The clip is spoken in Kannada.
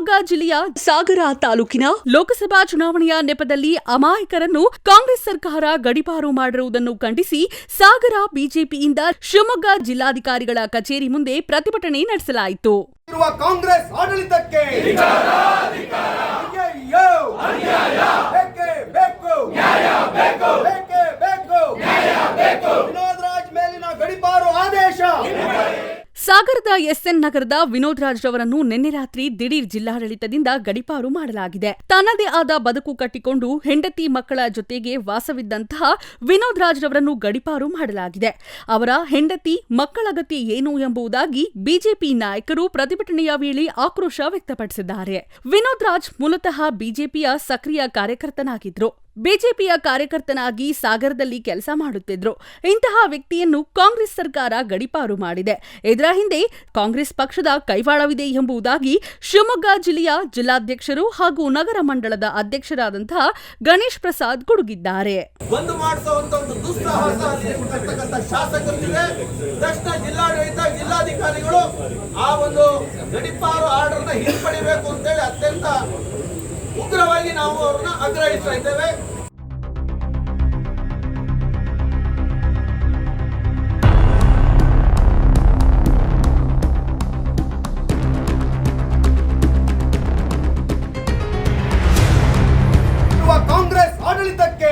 ಶಿವಮೊಗ್ಗ ಜಿಲ್ಲೆಯ ಸಾಗರ ತಾಲೂಕಿನ ಲೋಕಸಭಾ ಚುನಾವಣೆಯ ನೆಪದಲ್ಲಿ ಅಮಾಯಕರನ್ನು ಕಾಂಗ್ರೆಸ್ ಸರ್ಕಾರ ಗಡಿಪಾರು ಮಾಡಿರುವುದನ್ನು ಖಂಡಿಸಿ ಸಾಗರ ಬಿಜೆಪಿಯಿಂದ ಶಿವಮೊಗ್ಗ ಜಿಲ್ಲಾಧಿಕಾರಿಗಳ ಕಚೇರಿ ಮುಂದೆ ಪ್ರತಿಭಟನೆ ನಡೆಸಲಾಯಿತು ಕಾಂಗ್ರೆಸ್ ಆಡಳಿತಕ್ಕೆ ಮೇಲಿನ ಗಡಿಪಾರು ಆದೇಶ ಸಾಗರದ ಎಸ್ಎನ್ ನಗರದ ವಿನೋದ್ ರಾಜ್ ರವರನ್ನು ನಿನ್ನೆ ರಾತ್ರಿ ದಿಢೀರ್ ಜಿಲ್ಲಾಡಳಿತದಿಂದ ಗಡಿಪಾರು ಮಾಡಲಾಗಿದೆ. ತನ್ನದೇ ಆದ ಬದುಕು ಕಟ್ಟಿಕೊಂಡು ಹೆಂಡತಿ ಮಕ್ಕಳ ಜೊತೆಗೆ ವಾಸವಿದ್ದಂತಹ ವಿನೋದ್ ರಾಜ್ ರವರನ್ನು ಗಡಿಪಾರು ಮಾಡಲಾಗಿದೆ. ಅವರ ಹೆಂಡತಿ ಮಕ್ಕಳ ಗತಿ ಏನು ಎಂಬುದಾಗಿ ಬಿಜೆಪಿ ನಾಯಕರು ಪ್ರತಿಭಟನೆಯ ವೇಳೆ ಆಕ್ರೋಶ ವ್ಯಕ್ತಪಡಿಸಿದ್ದಾರೆ. ವಿನೋದ್ ರಾಜ್ ಮೂಲತಃ ಬಿಜೆಪಿಯ ಸಕ್ರಿಯ ಕಾರ್ಯಕರ್ತನಾಗಿದ್ರು ಬಿಜೆಪಿಯ ಕಾರ್ಯಕರ್ತನಾಗಿ ಸಾಗರದಲ್ಲಿ ಕೆಲಸ ಮಾಡುತ್ತಿದ್ರು. ಇಂತಹ ವ್ಯಕ್ತಿಯನ್ನು ಕಾಂಗ್ರೆಸ್ ಸರ್ಕಾರ ಗಡಿಪಾರು ಮಾಡಿದೆ. ಇದರ ಹಿಂದೆ ಕಾಂಗ್ರೆಸ್ ಪಕ್ಷದ ಕೈವಾಡವಿದೆ ಎಂಬುದಾಗಿ ಶಿವಮೊಗ್ಗ ಜಿಲ್ಲೆಯ ಜಿಲ್ಲಾಧ್ಯಕ್ಷರು ಹಾಗೂ ನಗರ ಮಂಡಳದ ಅಧ್ಯಕ್ಷರಾದಂತಹ ಗಣೇಶ್ ಪ್ರಸಾದ್ ಗುಡುಗಿದ್ದಾರೆ. ಜಿಲ್ಲಾಧಿಕಾರಿಗಳು ಆ ಒಂದು ಗಡಿಪಾರು ಆರ್ಡರ್ನ ಹಿಂಪಡಿಬೇಕು ಅಂತೇಳಿ ಅತ್ಯಂತ ಉಗ್ರವಾಗಿ ನಾವು ಅವ್ರನ್ನ ಆಗ್ರಹಿಸ್ತಾ ಇದ್ದೇವೆ. ಕಾಂಗ್ರೆಸ್ ಆಡಳಿತಕ್ಕೆ.